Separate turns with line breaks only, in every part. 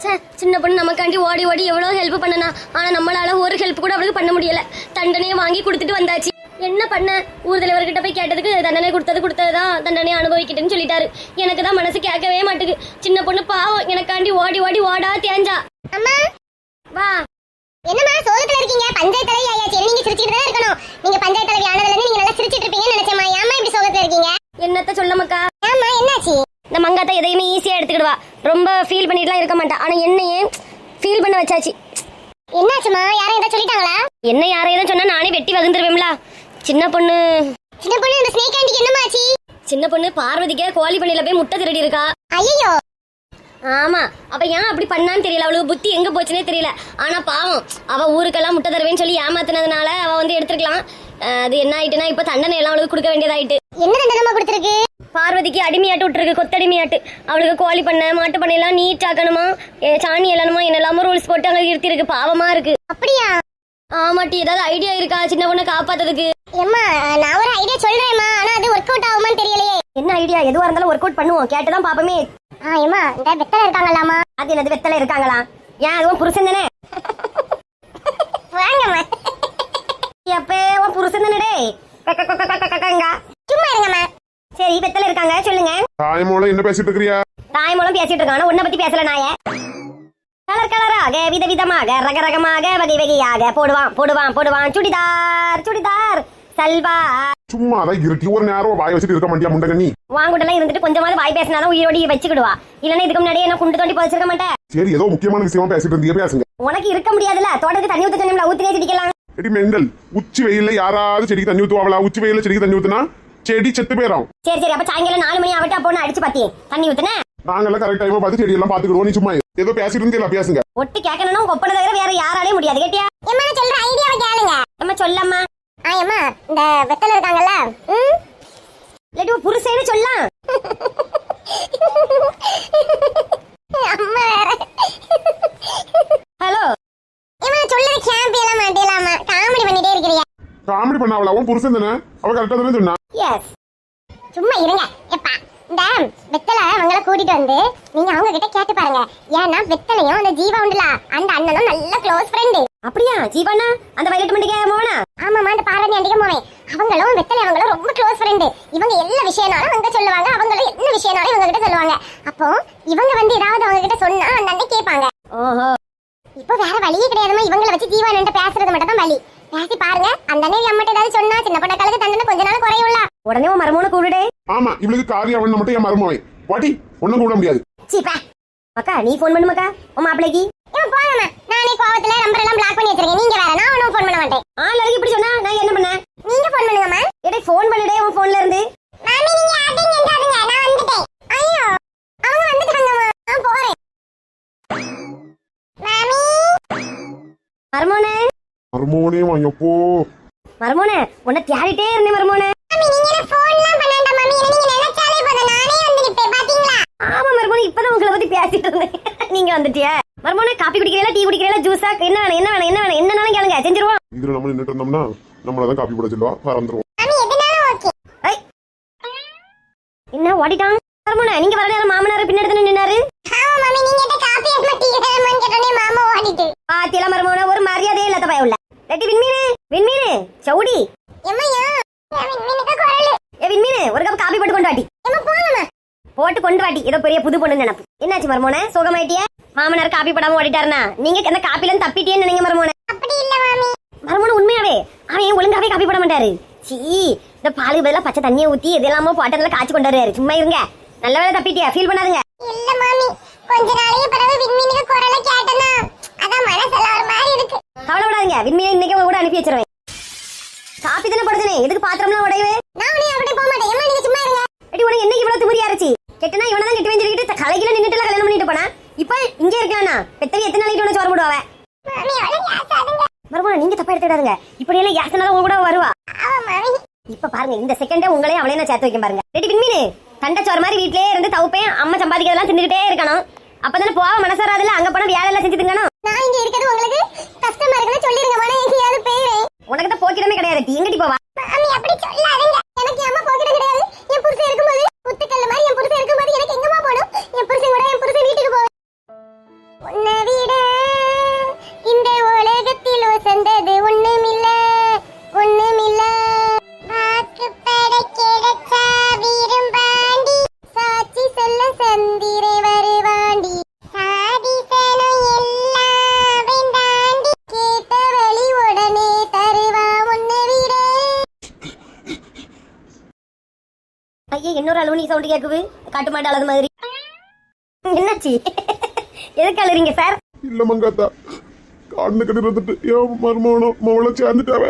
ச்சே சின்ன பொண்ணு நமக்காண்டி ஓடி ஓடி எவ்வளோ ஹெல்ப் பண்ணனா? ஆனா நம்மளால ஒரு ஹெல்ப் கூட அவளுக்கு பண்ண முடியல. தண்டனையை வாங்கி கொடுத்துட்டு வந்தாச்சு. என்ன பண்ண? ஊர் தலைவர்கிட்ட போய் கேட்டதுக்கு தண்டனை கொடுத்தது கொடுத்ததுதான் தண்டனை அனுபவிக்கிட்டேன்னு சொல்லிட்டாரு. எனக்கு தான் மனசு கேட்கவே மாட்டுது சின்ன பொண்ணு பாவம் எனக்காண்டி ஓடி ஓடி ஓடா தேஞ்சா.
அம்மா.
வா.
என்னம்மா சோகத்துல இருக்கீங்க? பஞ்சாயத்து தலைவி ஆயாச்சு. நீங்க சிரிச்சிட்டு தான் இருக்கணும். நீங்க பஞ்சாயத்து தலைவி ஆனதுல இருந்து நீங்க நல்லா சிரிச்சிட்டு இருப்பீங்கன்னு நினைச்சேம்மா ஏம்மா இப்படி சோகத்துல இருக்கீங்க
என்னத்த சொல்ல மக்கா
ஏம்மா என்னாச்சு
இந்த மங்காத்தா எதையுமே ஈஸியா எடுத்துக்கிடுவா ரொம்ப ஃபீல் பண்ணிட்டுலாம் இருக்க மாட்டா. ஆனா என்னையே ஃபீல் பண்ண வச்சாச்சு.
என்னாச்சுமா யாரும் ஏதாவது சொல்லிட்டாங்களா?
என்ன யாரையும் சொன்னா நானே வெட்டி வகுந்துருவேன்ல சின்ன பொண்ணு.
சின்ன பொண்ணு இந்த ஸ்னேக் ஆண்டிக்கு என்னம்மா ஆச்சு
சின்ன பொண்ணு பார்வதிக்கே கோழி பண்ணையில போய் முட்டை திருடி இருக்கா.
ஐயோ
ஆமா. அப்ப ஏன் அப்படி பண்ணான்னு தெரியல. அவளுக்கு புத்தி எங்க போச்சுனே தெரியல. ஆனா பாவம். அவ ஊருக்கெல்லாம் முட்டை தருவேன்னு சொல்லி ஏமாத்துனதுனால அவ வந்து எடுத்துருக்கலாம். அஹ் அது என்ன ஆயிட்டுனா இப்ப தண்டனை எல்லாம் அவளுக்கு கொடுக்க வேண்டியதாயிட்டு.
என்ன தண்டனமா கொடுத்துருக்கு?
பார்வதிக்கு அடிமையாட்டு விட்டுருக்கு கொத்தடிமையாட்டு. அவளுக்கு கோழி பண்ணை மாட்டு பண்ணை எல்லாம் நீட் ஆக்கணுமா சாணி எல்லணுமா என்னெல்லாமோ ரூல்ஸ் போட்டு அங்க இருத்தி இருக்கு பாவமா இருக்கு.
அப்படியா?
ஆமாட்டி ஏதாவது ஐடியா இருக்கா? சின்ன பொண்ணை காப்பாத்துறதுக்கு.
ஏம்மா நான் ஒரு ஐடியா சொல்றேம்மா. ஆனா அது ஒர்க் அவுட் ஆகுமான்னு தெரியலையே.
என்ன ஐடியா எதுவா இருந்தாலும் ஒர்க் அவுட் பண்ணுவோம். கேட்டுதான் பாப்போமே.
ஆ ஏம்மா இந்த வெத்தலை இருக்காங்களாமா
அது என்னது வெத்தலை இருக்காங்களா? ஏன் அதுவும் புருஷன் தானே?
வாங்கம்மா.
உன் புருஷன் தானே டேய் கக்க கக்க கக்க கக்கங்க.
சும்மா இருங்கம்மா
சரி வெத்தலை இருக்காங்க சொல்லுங்க
தாய்மோல என்ன பேசிட்டு இருக்கிறியா
தாய் மூலம் பேசிட்டு இருக்காங்க உன்னை பத்தி பேசல நாய. கலர் கலராக வித விதமாக ரக ரகமாக வகை வகையாக போடுவான் போடுவான் போடுவான். சுடிதார் சுடிதார். சல்வா.
சும்மா தான் இருட்டி ஒரு நேரம் வாய் வச்சுட்டு இருக்க மாட்டியா முண்டகண்ணி
வாங்குட்டெல்லாம் இருந்துட்டு கொஞ்சமாவது வாய் பேசினாலும் உயிரோடி வச்சுக்கிடுவா. இல்லைன்னா இதுக்கு முன்னாடியே என்ன குண்டு தோண்டி புதைச்சிருக்க மாட்டேன்.
சரி ஏதோ முக்கியமான விஷயமா பேசிட்டு இருந்தீங்க பேசுங்க.
உனக்கு இருக்க முடியாதுல்ல? தோட்டத்துக்கு தண்ணி ஊத்த சொன்னோம்ல ஊத்தினே செடிக்கலாம்
எடி மெண்டல். உச்சி வெயில்ல யாராவது செடிக்கு தண்ணி ஊத்துவாங்களா? உச்சி வெயில்ல செடிக்கு தண்ணி ஊத்துனா? செடி செத்து போயிடும்
சரி சரி அப்ப சாயங்காலம் நாலு மணி ஆகட்டும் அப்போ நான் அடிச்சு பாத்தி தண்ணி ஊத்துனே?
நாங்கெல்லாம் கரெக்ட் டைமா பார்த்து செடி எல்லாம் பாத்துக்கிடுவோம் நீ சும்மா இரு. ஏதோ பேசிட்டு இருந்தீங்களா பேசுங்க.
ஒட்டு கேட்கணும்னா உங்க ஒப்பனை தவிர வேற யாராலையும் முடியாது கேட்டியா?
ஏம்மா நான் சொல்ற ஐடியாவை கேளுங்க.
நம்ம சொல்லம்மா.
ஆ ஏம்மா இந்த வெத்தலை இருக்காங்கல்ல ம்?
உன் புருஷன்னு சொல்லலாம்
அம்மா வேற.
ஹலோ.
ஏம்மா சொல்லுது கேம்ப் எல்லாம் மாட்டேலாமா காமெடி பண்ணிட்டே இருக்கிறியா?
காமெடி பண்ணாவளா? அவன் புருஷன் தானே? அவ கரெக்டா தானே சொன்னா?
எஸ்
சும்மா இருங்க. எப்பா இந்த வெத்தலை அவங்கள கூட்டிட்டு வந்து நீங்க அவங்க கிட்ட கேட்டு பாருங்க. ஏன்னா வெத்தலையும் அந்த ஜீவா உண்டுல அந்த அண்ணனும் நல்ல க்ளோஸ் ஃப்ரெண்டு
அப்படியா? ஜீவானா? அந்த வயலட் மண்டிக்கா மோனா
ஆமாமா அந்த பார்வதி அண்டிக மோனே அவங்களும் வெத்தலை அவங்களும் ரொம்ப க்ளோஸ் ஃப்ரெண்டு இவங்க எல்லா விஷயம்னாலும் அங்க சொல்லுவாங்க. அவங்களும் என்ன விஷயம்னாலும் இவங்க கிட்ட சொல்லுவாங்க. அப்போ இவங்க வந்து ஏதாவது அவங்க கிட்ட சொன்னா அந்த அண்ணன் கேட்பாங்க.
ஓஹோ.
இப்போ வேற வழியே கிடையாதுமா இவங்கள வச்சு ஜீவானன்ட்ட பேசுறது மட்டும் தான் வழி. பேசி பாருங்க. அந்த அண்ணன் அம்மட்ட ஏதாவது சொன்னா சின்ன பொண்ண காலத்து தண்டனை கொஞ்ச நாள் குறையும்ல.
உடனே உன் மருமோனை கூப்பிடுடே.
ஆமா இவளுக்கு காரியம் அவன் மட்டும் என் மருமவன் வாட்டி ஒன்னும் கூட முடியாது.
சீப்பா. அக்கா நீ ஃபோன் பண்ணுமாக்கா உன் மாப்பிளைக்கு
இவன் போங்கம்மா நானே கோவத்துல நம்பர் எல்லாம் பிளாக் பண்ணி வச்சிருக்கேன் நீங்க வேற நான் ஒன்றும் ஃபோன் பண்ண மாட்டேன்
ஆள் இப்படி சொன்னா நான் என்ன பண்ணேன்
நீங்க ஃபோன் பண்ணுங்கம்மா
எடே ஃபோன் பண்ணுடே உன் ஃபோன்ல இருந்து
மாமி நீங்க யார்ட்டையும் எங்காதுங்க நான் வந்துட்டேன் ஐயோ அவங்க வந்துட்டாங்கம்மா நான் போறேன் மாமி
மருமோனே
மருமவனே வாங்கப்போ
மருமோனே உன்னை தேடிட்டே இருந்தேன் மருமோனே
மாமி நீங்க என்ன ஃபோன்லாம் பண்ணாண்ட மாமி என்ன நீங்க நினைச்சாலே போதும் நானே வந்து நிப்பேன் பாத்தீங்களா?
ஆமா மருமோனே இப்பதான் உங்களை பத்தி பேசிட்டு இருந்தேன். நீங்க வந்துட்டிய? மருமோனே காப்பி குடிக்கிறீங்களா டீ குடிக்கிறீங்களா ஜூஸா? என்ன வேணும் என்ன வேணும் என்ன வேணும்? என்னனாலும் கேளுங்க. செஞ்சிருவோம்.
இதுல நம்ம நின்னுட்டு இருந்தோம்னா போட சொல்லுவா.
என்ன ஓடிட்டான்? மருமோனே நீங்க வர நேரம் மாமனார் பின்னாடி தானே நின்னாரு
ஆமா மாமி நீங்க எட்ட காப்பி ஏமா டீ வேணுமான்னு கேட்டோனே மாமா ஓடிட்டு
பாத்தியல மருமோனே ஒரு மரியாதையே இல்லாத பய உள்ள ரெட்டி விண்மீனு விண்மீனு சவுடி
எம்மையா எனக்கு குரல்
ஏ விண்மீனு ஒரு கப் காப்பி போட்டு கொண்டு வாட்டி
எம்மா போங்கம்மா
போட்டு ஏதோ பெரிய புது பொண்ணு நினைப்பு. என்னாச்சு மருமோனே? சுகமாயிட்டிய? மாமனார் காப்பி போடாம ஓடிட்டாருனா நீங்க அந்த காப்பில தப்பிட்டேன்னு நினைங்க மருமோனே.
அப்படி இல்ல மாமி.
மருமோனே உண்மையாவே அவன் ஏன் ஒழுங்காவே காப்பி போட மாட்டாரு? சீ இந்த பாலுக்கு பதிலா பச்சை தண்ணியை ஊத்தி எதெல்லாமோ போட்டதுல காய்ச்சி கொண்டு வருவாரு. சும்மா இருங்க. நல்ல வேலை தப்பிட்டியா? ஃபீல் பண்ணாதுங்க.
இல்ல மாமி. கொஞ்ச நாளைக்கு பிறகு விண்மீனுக்கு குரலை கேட்டனா அதான் மனசெல்லாம் ஒரு மாதிரி இருக்கு.
கவலைப்படாதீங்க. விண்மீனை இன்னைக்கு உங்க கூட அனுப்பி வச்சிருவேன். காப்பி தானே போடுதுனே? எதுக்கு பாத்திரம்லாம் உடையவே
நான் உன்னை அப்படி போக மாட்டேன் ஏமா நீங்க சும்மா இருங்க
எடி உனக்கு என்னைக்கு இவ்வளவு திமிரி ஆரச்சு கெட்டனா இவனை தான் கெட்டு வஞ்சிருக்கிட்டு கலையில நின்னுட்டு கல்யாணம் பண்ணிட்டு போனா இப்ப இங்க இருக்கலாம்னா பெத்தவி எத்தனை நாளைக்கு உன சோறு போடுவாவ
மாமி அவளை யாசாதுங்க
மருமோன நீங்க தப்பா எடுத்துடாதுங்க இப்படி எல்லாம் யாசனால உங்க கூட வருவா
அவ மாமி
இப்ப பாருங்க இந்த செகண்டே உங்களே அவளே நான் சேர்த்து வைக்க பாருங்க. ரெடி விண்மீனு தண்டச்சோறு மாதிரி வீட்லயே இருந்து தவுப்பேன் அம்மா சம்பாதிக்கிறதெல்லாம் தின்னுகிட்டே இருக்கணும். அப்பதானே போக மனசு வராதுல அங்க போனா வேலை எல்லாம் செஞ்சு திங்கணும்.
நான் இங்க இருக்கிறது உங்களுக்கு கஷ்டமா இருக்குன்னு சொல்லிருங்க மன எங்கேயாவது
உனக்கு தான் போக்கிடமே கிடையாது. எங்கடி போவா? சவுண்ட் கேக்குது. காட்டு மாட்டு அழகு மாதிரி. என்னாச்சு? எதுக்கு அழுறீங்க சார்
இல்ல மங்காத்தா. காடுன்னு கட்டி இருந்துட்டு ஏன் மருமகனும் மவளை சேர்ந்துட்டாவ.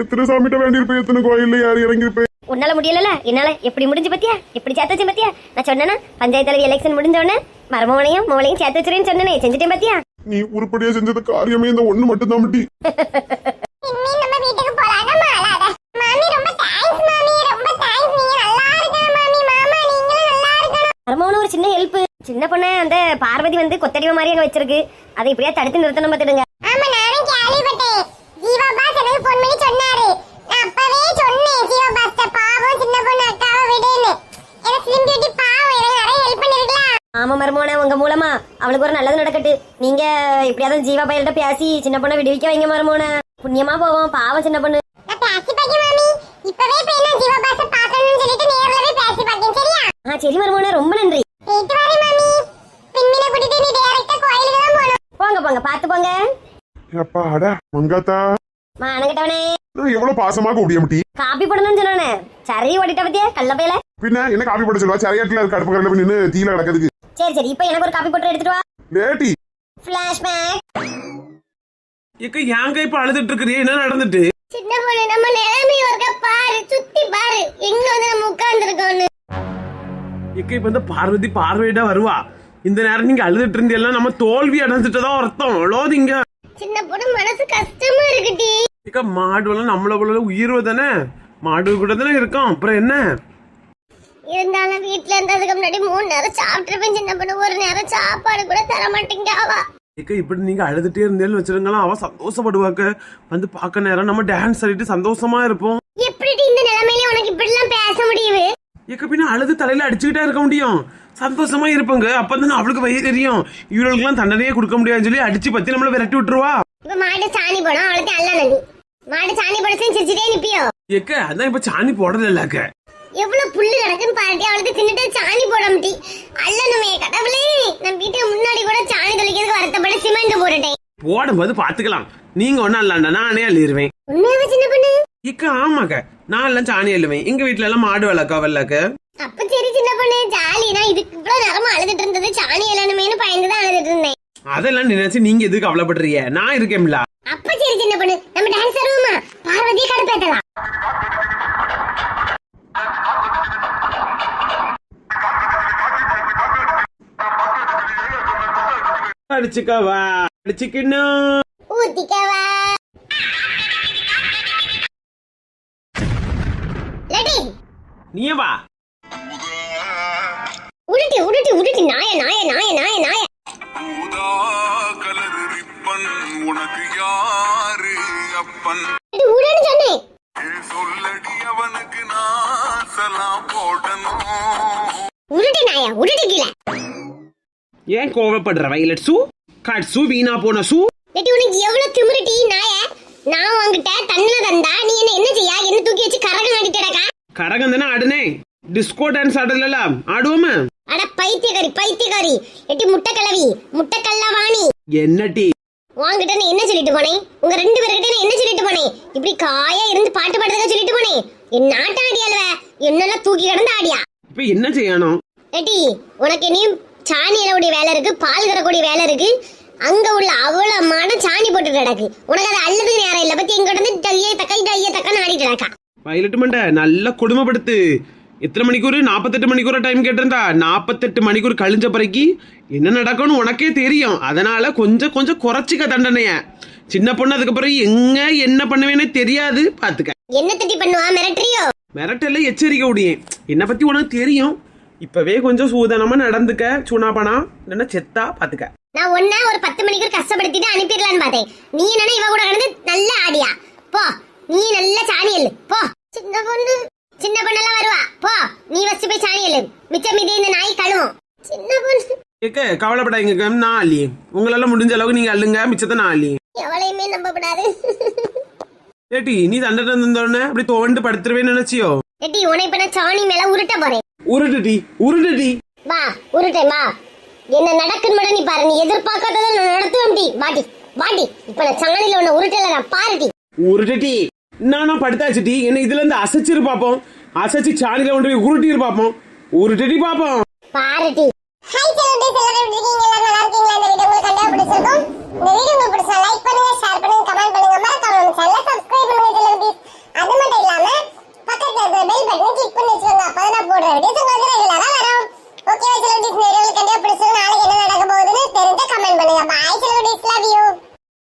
எத்தனை சாமிட்ட வேண்டியிருப்பேன் எத்தனை கோயில்ல யார் இறங்கியிருப்பேன்?
உன்னால முடியலல என்னால எப்படி முடிஞ்சு பத்தியா? எப்படி சேர்த்து வச்சு பத்தியா? நான் சொன்னேனா பஞ்சாயத்து தலைவி எலெக்ஷன் முடிஞ்ச உடனே மருமகனையும் மோளையும் சேர்த்து வச்சிருன்னு சொன்னேனே. செஞ்சுட்டேன் பத்தியா?
நீ உருப்படியா செஞ்சது காரியமே இந்த ஒண்ணு மட்டும் தான் மட்டி
இனிமே நம்ம வீட்டுக்கு போலாம் நம்ம அழாத மாமி ரொம்ப தேங்க்ஸ் மாமி ரொம்ப தேங்க்ஸ் நீங்க நல்லா இருக்கணும் மாமி மாமா நீங்களும் நல்லா இருக்கணும்
மருமகனும் ஒரு சின்ன ஹெல்ப் சின்ன பொண்ணு அந்த பார்வதி வந்து கொத்தடிவ மாதிரி அங்க வச்சிருக்கு. அதை இப்படியா தடுத்து நிறுத்தணும் பார்த்துடுங்க.
ஆமா நானும் கேள்விப்பட்டேன். ஜீவா பாஸ் எனக்கு ஃபோன் பண்ணி சொன்னாரு. நான் அப்பவே சொன்னேன் ஜீவா பாஸ்ட பாவம் சின்ன பொண்ணு அக்காவை விடுன்னு. எனக்கு ஸ்லிம் பியூட்டி பாவம் எனக்கு நிறைய ஹெல்ப் பண்ணிருக்கலாம்
ஆமா மருமகனே உங்க மூலமா. அவளுக்கு ஒரு நல்லது நடக்கட்டு. நீங்க எப்படியாவது ஜீவா பையல்கிட்ட பேசி சின்ன பொண்ணை விடுவிக்க வைங்க மருமகனே. புண்ணியமா போவோம் பாவம் சின்ன பொண்ணு.
நான் பேசி பாக்கி மாமி. இப்பவே போய் நான் ஜீவா பாஸ்ட பார்க்கணும்னு சொல்லிட்டு நேர்ல போய் பேசி பாக்கேன் சரியா?
ஆ சரி மருமகனே ரொம்ப நன்றி
போயிட்டு வரேன் மாமி பின்மில கூட்டிட்டு நீ டைரக்டா கோயிலுக்கு தான் போகணும்
போங்க போங்க பாத்து போங்க
அப்பா அடா மங்காத்தா.
மா அணங்கிட்டவனே
நான் எவ்வளவு பாசமா கூடிய முட்டி.
காப்பி போடணும்னு சொன்னானே. சரி ஓடிட்ட பத்தியா கள்ள பையல?
பின்ன என்ன காப்பி போட சொல்லுவா? சரியாட்டுல இருக்க அடுப்பு போய் நின்னு தீல கிடக்குதுக்கு
சரி சரி இப்போ எனக்கு ஒரு காப்பி போட்டு எடுத்துட்டு வா.
லேட்டி
ஃபிளாஷ்பேக்
இக்க ஏங்க இப்ப அழுதுட்டு இருக்கிறீ என்ன நடந்துட்டு?
சின்ன பொண்ணு நம்ம நிலைமை ஒருக்க பாரு சுத்தி பாரு. எங்க வந்து நம்ம உட்கார்ந்துருக்கோம்னு.
இக்க இப்ப இந்த பார்வதி பார்வையிட வருவா. இந்த நேரம் நீங்க அழுதுட்டு இருந்தீங்கன்னா நம்ம தோல்வி அடைஞ்சிட்டதா அர்த்தம். அவ்வளோதிங்க
சின்ன பொண்ணு மனசு கஷ்டமா இருக்குடி.
இக்க மாடு எல்லாம் நம்மள போல உயிர்வு தானே? மாடு கூட தானே இருக்கோம் அப்புறம் என்ன?
இருந்தாலும் வீட்ல இருந்ததுக்கு முன்னாடி மூணு நேரம் சாப்பிட்டுருப்பேன் சின்ன பொண்ணு. ஒரு நேரம் சாப்பாடு கூட தர மாட்டேங்க அவ.
இக்க இப்படி நீங்க அழுதுட்டே இருந்தேன்னு வச்சிருங்களா அவ சந்தோஷப்படுவாக்க. வந்து பார்க்க நேரம் நம்ம டான்ஸ் ஆடிட்டு சந்தோஷமா இருப்போம்.
எப்படி இந்த நிலைமையில உனக்கு இப்படி எல்லாம் பேச முடியுது?
இக்க பின்ன அழுது தலையில அடிச்சுக்கிட்டே இருக்க முடியும். சந்தோஷமா இருப்பாங்க. அப்பதானே அவளுக்கு வயிறு தெரியும். இவளுக்கெல்லாம் தண்டனையே கொடுக்க முடியாதுன்னு சொல்லி அடிச்சு பத்தி நம்மள விரட்டி விட்டுருவா.
இப்ப மாடு சாணி போடும் அவளுக்கு அல்ல நதி மாடு சாணி போட சிரிச்சுட்டே நிப்பியோ?
ஏக்க அதான் இப்ப சாணி போடலக்க
எவ்வளவு புல்லு கிடக்குன்னு பாருட்டி அவளுக்கு தின்னுட்டு சாணி போட முடி அல்லணுமே கடவுளே நான் வீட்டுக்கு முன்னாடி கூட சாணி தொலைக்கிறதுக்கு வருத்தப்பட சிமெண்ட் போட்டுட்டேன்.
போடும்போது பாத்துக்கலாம். நீங்க ஒன்னும் இல்லாண்டா நானே அள்ளிடுவேன்
உண்மையாவா சின்ன பொண்ணு?
இக்க ஆமாக்க. நான் எல்லாம் சாணி அள்ளுவேன். எங்க வீட்ல எல்லாம் மாடு வளர்க்கா வல்லக்க
அப்ப சரி சின்ன பொண்ணு ஜாலி. நான் இதுக்கு இவ்வளவு நேரமா அழுதுட்டு இருந்தது சாணி எல்லணுமேனு பயந்து தான் அழுதுட்டு இருந்தேன்.
அதெல்லாம் நினைச்சு நீங்க எதுக்கு கவலைப்படுறீங்க? நான் இருக்கேன்ல
அப்ப சரி சின்ன பொண்ணு நம்ம டான்ஸ் ஆடுவோமா? பார்வதியை கடுப்பேத்தலாம்
அடிச்சுக்கவா? அடிச்சுக்கணும்
உருட்டி உருட்டி நாய நாய நாய நாய நாய.
ஊதா கலர் ரிப்பன் உனக்கு யாரு அப்பன்?
உருன்னு சொன்னேன்
சொல்லடி அவனுக்கு நான் சலாம் போடணும்.
உருட்டி நாய உருட்டி கீழே.
ஏன் கோவப்படுற வைலட் சூ? காட் சூ வீணா போன சூ?
லட்டி உனக்கு எவ்வளவு திமிருட்டி நாய? நான் உன்கிட்ட தன்னை தந்தா நீ என்ன என்ன செய்யா? என்ன தூக்கி வச்சு கரகம் ஆடிட்டடக்கா
கரகம் தானே ஆடுனே. Disco dance ஆடல ஆடுவோமா?
அட பைத்தியக்காரி பைத்தியக்காரி. எட்டி முட்டை கிளவி முட்டை கல்லவாணி
என்ன டீ
உன்கிட்ட நான் என்ன சொல்லிட்டு போனேன் உங்க ரெண்டு பேர்கிட்ட நான் என்ன சொல்லிட்டு போனேன் இப்படி காயா இருந்து பாட்டு பாடுறதுக்கு சொல்லிட்டு போனேன் என் நாட்ட ஆடியாளுவ என்னெல்லாம் தூக்கி கிடந்து ஆடியா?
இப்ப என்ன செய்யணும்?
ஏட்டி உனக்கு இனியும் சாணி இலவுடைய வேலை இருக்கு பால் கறக்கூடிய வேலை இருக்கு. அங்க உள்ள அவ்வளவு மாடம் சாணி போட்டு கிடக்கு. உனக்கு அது அல்லதுக்கு நேரம் இல்ல. பத்தி எங்க இருந்து டையே தக்கை டையே தக்கன்னு ஆடிட்டு கிடக்கா.
வயலட் மண்ட நல்லா கொடுமைப்படுத்து. எத்தனை மணிக்கூர் நாற்பத்தெட்டு மணிக்கூர் டைம் கேட்டிருந்தா? நாற்பத்தெட்டு மணிக்கூர் கழிஞ்ச பிறகு என்ன நடக்கும்னு உனக்கே தெரியும். அதனால கொஞ்சம் கொஞ்சம் குறைச்சிக்க தண்டனைய. சின்ன பொண்ணு அதுக்கப்புறம் எங்க என்ன பண்ணுவேன்னு தெரியாது. பாத்துக்க.
என்ன தட்டி பண்ணுவா? மிரட்டுறியோ?
மிரட்டல எச்சரிக்கை முடியும் என்னை பத்தி உனக்கு தெரியும். இப்பவே கொஞ்சம் சூதனமா நடந்துக்க சுனாபனா இல்லைன்னா செத்தா பாத்துக்க.
நான் ஒன்னா ஒரு பத்து மணிக்கு கஷ்டப்படுத்திட்டு அனுப்பிடலான்னு பார்த்தேன். நீ என்னன்னா இவ கூட கிடந்து நல்ல ஆடியா. போ. நீ நல்ல சாணி எல்லு போ. சின்ன பொண்ணு. சின்ன பொண்ணெல்லாம் வருவா. போ நீ ஃபர்ஸ்ட் போய் சாணி எல்லு மிச்சம் மீதி இந்த நாய் கழுவும். சின்ன பொண்ணு.
ஏக்க கவலைப்படாதீங்க நான் அள்ளி. உங்களால முடிஞ்ச அளவுக்கு நீங்க அள்ளுங்க. மிச்சத்தை நான் அள்ளி.
எவளையுமே நம்பப்படாது
ஏட்டி நீ தண்டனை தந்தோடனே அப்படி தோண்டு படுத்துருவேன்னு நினைச்சியோ?
எட்டி உன்னை இப்ப நான் சாணி மேல உருட்ட போறேன்.
உருட்டுடி உருட்டுடி.
வா உருட்டேன் வா. என்ன நடக்குன்னு மட்டும் நீ பாரு. நீ எதிர்பார்க்காததை நான் நடத்துவேன் டி வாடி வாடி. இப்ப நான் சாணியில உன்னை உருட்டல நான் பாருடி.
உருட்டுடி. நானா படுத்தாச்சுட்டி என்ன இதுல இருந்து அசைச்சிரு பாப்போம். அசைச்சு சாணியில கொண்டு போய் உருட்டிரு பாப்போம். உருட்டடி பாப்போம்.
பாருட்டி